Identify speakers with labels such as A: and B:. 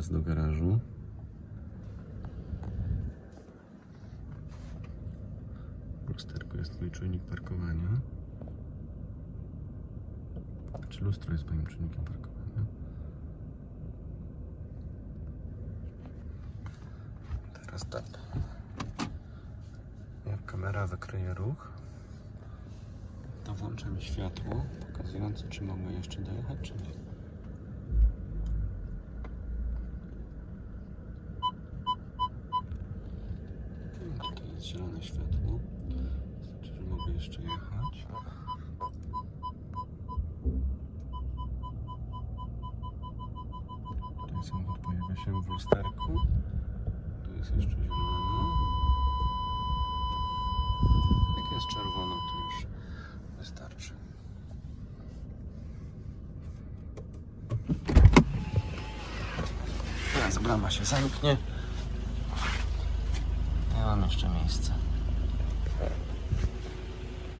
A: wjazd do garażu. W lusterku jest tutaj czujnik parkowania. Czy lustro jest moim czujnikiem parkowania? Teraz tak. Jak kamera wykryje ruch, to włączę mi światło pokazujące, czy mogę jeszcze dojechać, czy nie. Zielone światło, znaczy, że mogę jeszcze jechać. Tutaj samochód pojawia się w lusterku. Tu jest jeszcze zielono. Jak jest czerwono, to już wystarczy. Teraz brama się zamknie. Jeszcze miejsce.